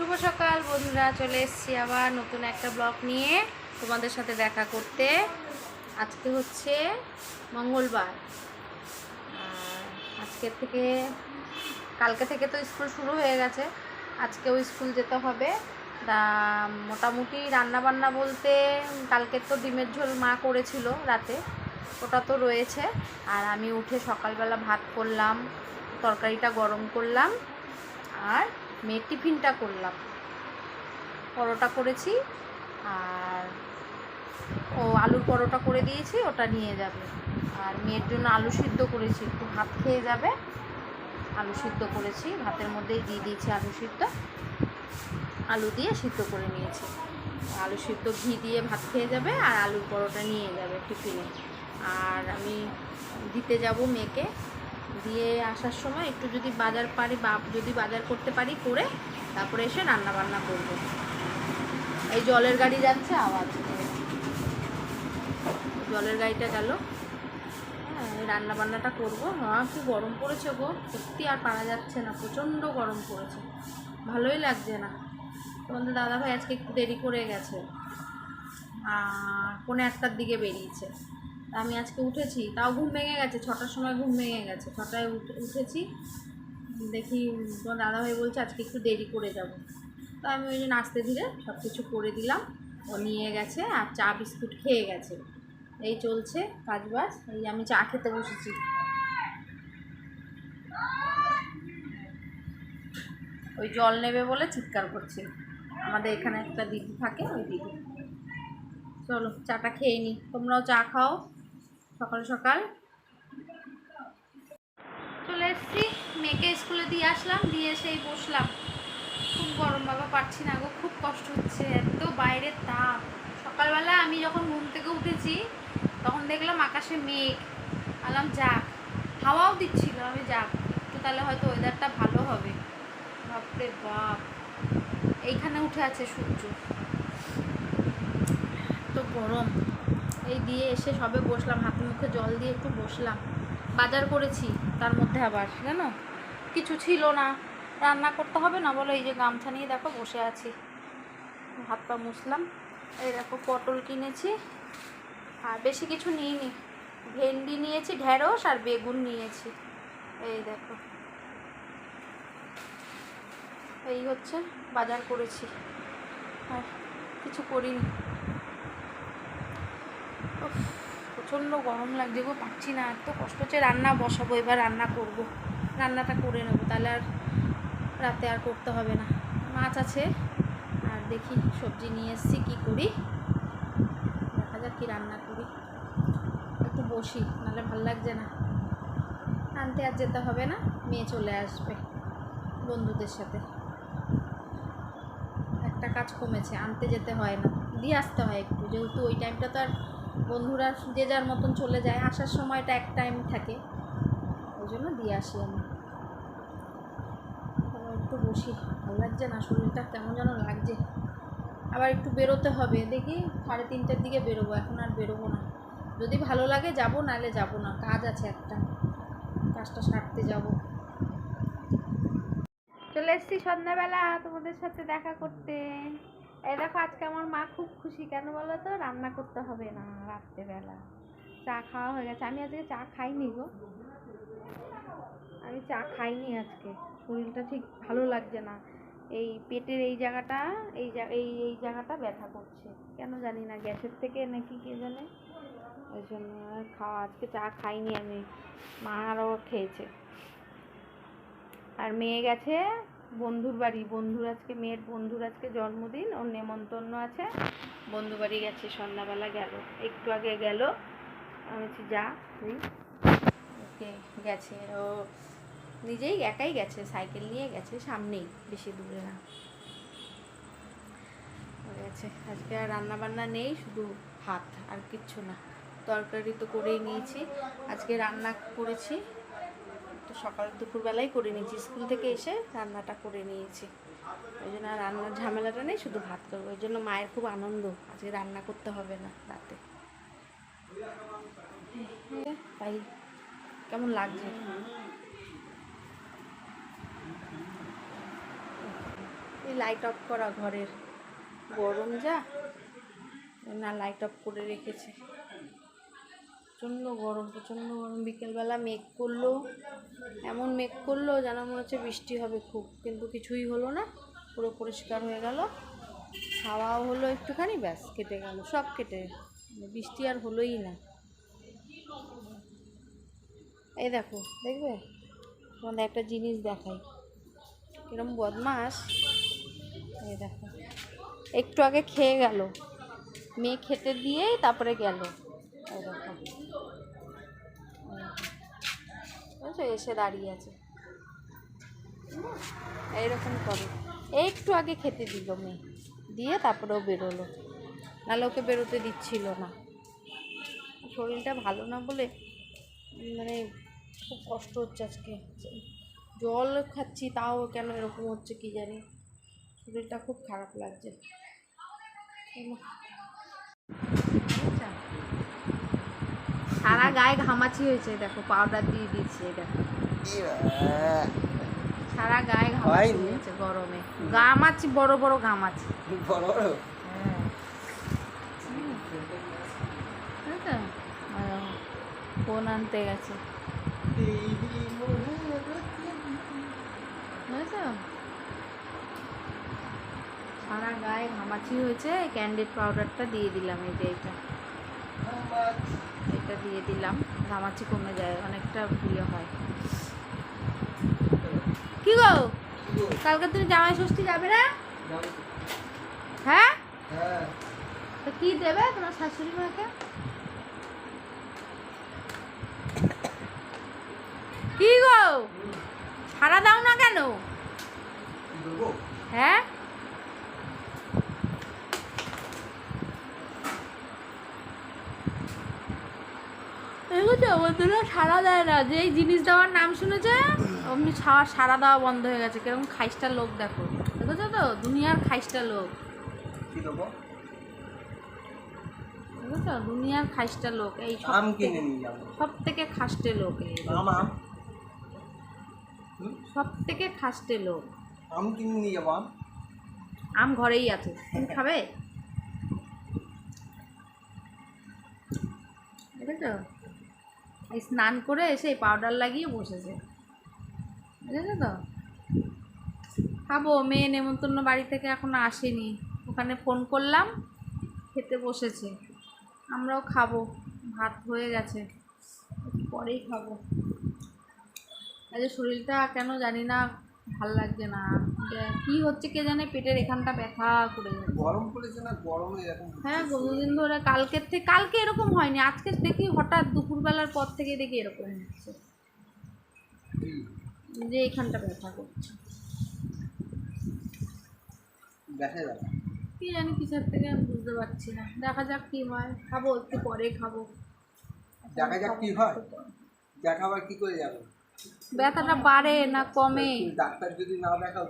শুভ সকাল বন্ধুরা, চলে এসেছি আবার নতুন একটা ব্লগ নিয়ে তোমাদের সাথে দেখা করতে। আজকে হচ্ছে মঙ্গলবার। আর আজকের থেকে, কালকে থেকে তো স্কুল শুরু হয়ে গেছে। আজকেও স্কুল যেতে হবে। তা মোটামুটি রান্না বান্না বলতে কালকে তো ডিমের ঝোল মা করেছিল রাতে, ওটা তো রয়েছে। আর আমি উঠে সকালবেলা ভাত করলাম, তরকারিটা গরম করলাম। আর মেয়ের টিফিনটা করলাম। পরোটা করেছি আর ও আলুর পরোটা করে দিয়েছি, ওটা নিয়ে যাবে। আর মেয়ের জন্য আলু সিদ্ধ করেছি, একটু ভাত খেয়ে যাবে। আলু সিদ্ধ করেছি, ভাতের মধ্যেই দিয়ে দিয়েছি আলু সিদ্ধ। আলু দিয়ে সিদ্ধ করে নিয়েছি। আলু সিদ্ধ ঘি দিয়ে ভাত খেয়ে যাবে আর আলুর পরোটা নিয়ে যাবে টিফিনে। আর আমি দিতে যাব মেয়েকে। দিয়ে আসার সময় একটু যদি বাজার পারি বা যদি বাজার করতে পারি করে তারপরে এসে রান্না বান্না করব। এই জলের গাড়ি যাচ্ছে, আওয়াজ জলের গাড়িটা গেল। রান্না বান্নাটা করব। হ্যাঁ কি গরম পড়েছে গো। সত্যি আর পারা যাচ্ছে না, প্রচণ্ড গরম পড়েছে। ভালোই লাগছে না। তোমাদের দাদাভাই আজকে একটু দেরি করে গেছে। আর পৌনে একটার দিকে বেরিয়েছে। আমি আজকে উঠেছি, তাও ঘুম ভেঙে গেছে, ছটার সময় ঘুম ভেঙে গেছে। ছটায় উঠে, উঠেছি, দেখি তোমার দাদাভাই বলছে আজকে একটু দেরি করে যাব। তো আমি ওই জন্য আস্তে ধীরে সব কিছু করে দিলাম, ও নিয়ে গেছে আর চা বিস্কুট খেয়ে গেছে। এই চলছে কাজ বাজ এই আমি চা খেতে বসেছি। ওই জল নেবে বলে চিৎকার করছে। আমাদের এখানে একটা দিদি থাকে, ওই দিদি। চলো, চাটা খেয়ে নিই তোমরাও চা খাও। সকাল সকাল। চলে এসেছি। মেয়েকে স্কুলে দিয়ে আসলাম, দিয়ে সেই বসলাম। খুব গরম, বাবা, পারছি না গো, খুব কষ্ট হচ্ছে, এত বাইরের তাপ। সকালবেলা আমি যখন ঘুম থেকে উঠেছি, তখন দেখলাম আকাশে মেঘ। আলাম যাক, হাওয়াও দিচ্ছিল, আমি যাক, একটু তাহলে হয়তো ওয়েদারটা ভালো হবে। বাপরে বাপ, এইখানে উঠে আছে সূর্য। তো গরম। এই দিয়ে এসে সবে বসলাম হাতে মুখে জল দিয়ে একটু বসলাম। বাজার করেছি, তার মধ্যে আবার, জানো? কিছু ছিল না। রান্না করতে হবে না বলো, এই যে গামছা নিয়ে দেখো, বসে আছি। হাত পা মুছলাম। এই দেখো, পটল কিনেছি। আর বেশি কিছু নিইনি। ভেন্ডি নিয়েছি, ঢেঁড়স আর বেগুন নিয়েছি। এই দেখো। এই হচ্ছে, বাজার করেছি। আর কিছু করিনি। প্রচণ্ড গরম লাগছে গো, পাচ্ছি না, এত কষ্ট হচ্ছে। রান্না বসাবো, এবার রান্না করব। রান্নাটা করে নেব, তাহলে আর রাতে আর করতে হবে না। মাছ আছে, আর দেখি সবজি নিয়ে এসছি, কী করি? দেখা যাক কী রান্না করি। একটু বসি, নাহলে ভালো লাগছে না। আনতে আর যেতে হবে না, মেয়ে চলে আসবে বন্ধুদের সাথে। একটা কাজ কমেছে, আনতে যেতে হয় না, দিয়ে আসতে হয় একটু, যেহেতু ওই টাইমটা তো আর বন্ধুরা যে যার মতন চলে যায়, আসার সময়টা এক টাইম থাকে। ওই জন্য দিয়ে আসি আমি। একটু বসি। ভালো লাগছে না, শরীরটা কেমন যেন লাগছে। আবার একটু বেরোতে হবে। দেখি সাড়ে তিনটের দিকে বেরোবো, এখন আর বেরোবো না। যদি ভালো লাগে যাব, নাহলে যাব না। কাজ আছে একটা। কাজটা সারতে যাব। চলে এসছি সন্ধ্যাবেলা তোমাদের সাথে দেখা করতে। এই দেখো, আজকে আমার মা খুব খুশি। কেন বলো তো? রান্না করতে হবে না রাত্রেবেলা। চা খাওয়া হয়ে গেছে। আমি আজকে চা খাইনি গো। আমি চা খাইনি আজকে। শরীরটা ঠিক ভালো লাগছে না। এই পেটের এই জায়গাটা, এই এই এই জায়গাটা ব্যথা করছে। কেন জানি না, গ্যাসের থেকে নাকি কে জানে? ওই জন্য খাওয়া, আজকে চা খাইনি আমি। মা আরও খেয়েছে। আর মেয়ে গেছে বন্ধুর বাড়ি, বন্ধুর আজকে মেয়ের, বন্ধুর আজকে জন্মদিন, ওর নেমন্তন্ন আছে। বন্ধু বাড়ি গেছে, সন্ধ্যাবেলা গেল, একটু আগে গেল। আমি বলছি, যা, তুই? ওকে, গেছে। ও নিজেই একাই গেছে, সাইকেল নিয়ে গেছে, সামনেই, বেশি দূরে না। গেছে। আজকে আর রান্না বান্না নেই, শুধু ভাত আর কিচ্ছু না। তরকারি তো করেই নিয়েছি। আজকে রান্না করেছি। তো সকাল দুপুরবেলাই করে নিয়েছি স্কুল থেকে এসে রান্নাটা করে নিয়েছি। ওই জন্য রান্নার ঝামেলাটা নেই, শুধু ভাত করব। ওই জন্য মায়ের খুব আনন্দ, আজকে রান্না করতে হবে না রাতে। তাই কেমন লাগছে? এই লাইট অফ করা ঘরের গরম যা, না লাইট অফ করে রেখেছে। প্রচণ্ড গরম প্রচণ্ড গরম। বিকেলবেলা মেঘ করল, এমন মেঘ করল যেন মনে হচ্ছে বৃষ্টি হবে খুব, কিন্তু কিছুই হলো না। পুরো পরিষ্কার হয়ে গেল। হাওয়াও হলো একটুখানি, ব্যাস, কেটে গেল, সব কেটে। মানে বৃষ্টি আর হলোই না। এই দেখো, দেখবে? তোমাদের একটা জিনিস দেখাই। কিরম বদমাস এই দেখো, একটু আগে খেয়ে গেল। মেয়ে খেতে দিয়েই তারপরে গেল। এই দেখো। বুঝছ এসে দাঁড়িয়ে আছে। এইরকম করে। একটু আগে খেতে দিল মেয়ে। দিয়ে তারপরে ও বেরোলো। নাহলে ওকে বেরোতে দিচ্ছিল না। শরীরটা ভালো না বলে মানে খুব কষ্ট হচ্ছে আজকে। জল খাচ্ছি তাও কেন এরকম হচ্ছে কি জানি। শরীরটা খুব খারাপ লাগছে। গায়ে ঘামাচি হয়েছে দেখো পাউডার দিয়ে দিচ্ছে দেখো সারা গায়ে ঘামাচি হয়েছে গরমে। ঘামাচি বড় বড় ঘামাচি। বড় বড়? হ্যাঁ। বুঝেছ? ফোন আনতে গেছে। বুঝেছ সারা গায়ে ঘামাচি হয়েছে ক্যান্ডিড পাউডারটা দিয়ে দিলাম এই যে এটা এটা দিয়ে দিলাম। ঘামাচি কমে যায় অনেকটা ইয়ে হয়। কি গো? কালকে তুমি জামাই ষষ্ঠী যাবে না? হ্যাঁ? তো কি দেবে তোমার শাশুড়ি মাকে? কি গো? সারা দাও না কেন? হ্যাঁ? দেখেছ সারা দেয় না। যে এই জিনিস দেওয়ার নাম শুনেছে? অমনি সারা সারা দেওয়া বন্ধ হয়ে গেছে। কীরকম খাইস্টা লোক দেখো। দেখেছ তো? দুনিয়ার খাইস্টা লোক। দুনিয়ার খাইস্টা লোক। এই সব কিনে নিয়ে যাব সব থেকে খাস্টে লোক এই। আম সব থেকে খাস্টে লোক। আম কিনে নিয়ে যাব আম? আম ঘরেই আছে। তুমি খাবে? দেখেছ? স্নান করে এসে পাউডার লাগিয়ে বসেছে। বুঝেছ তো? খাব মেয়ে নেমন্তন্ন বাড়ি থেকে এখনও আসেনি। ওখানে ফোন করলাম, খেতে বসেছে। আমরাও খাব, ভাত হয়ে গেছে। পরেই খাব। আজ শরীরটা কেন জানি না ভালো লাগছে না। কি হচ্ছে কে জানে? পেটের এখানটা ব্যথা করে যাচ্ছে। গরম পড়েছে না? গরমে এরকম হ্যাঁ বহুদিন ধরে কালকের থেকে কালকে এরকম হয়নি। আজকে দেখি হঠাৎ দুপুরবেলার পর থেকে দেখি এরকম হচ্ছে। যে এখানটা ব্যথা করছে। দেখা যাবে। কি জানি কিসের থেকে আমি বুঝতে পারছি না। দেখা যাক কি হয়। খাব একটু পরে খাব। দেখা যাক কি হয়। দেখাবার কি করে যাবে। ব্যথাটা বাড়ে না কমে? ডাক্তার যদি না দেখাও